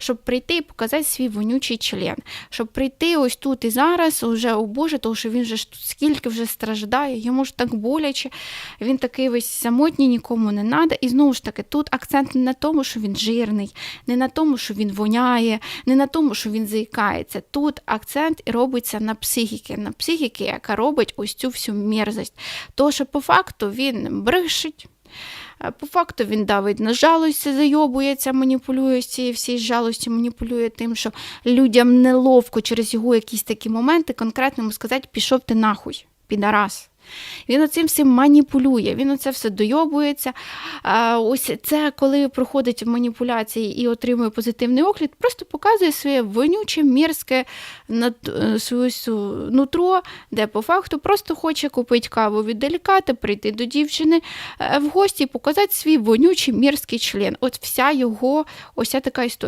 щоб прийти і показати свій вонючий член, щоб прийти ось тут і зараз, уже о Боже, тому що він же скільки вже страждає, йому ж так боляче, він такий весь самотній, нікому не треба. І знову ж таки, тут акцент не на тому, що він жирний, не на тому, що він воняє, не на тому, що він заїкається. Тут акцент робиться на психіки, на психіки, яка робить ось цю всю мерзость. То, що по факту він брешить. Е, По факту він давить на жалості, зайобується, маніпулює з цієї всієї жалості, маніпулює тим, що людям неловко через його якісь такі моменти конкретно йому сказати, пішов ти нахуй, підарас. Він оцим всім маніпулює, він оце все дойобується. Ось це, коли проходить маніпуляції і отримує позитивний огляд, просто показує своє вонюче, мірське свою нутро, де по факту просто хоче купити каву від деліката, прийти до дівчини е, в гості і показати свій вонючий мірський член. От вся його ось така історія.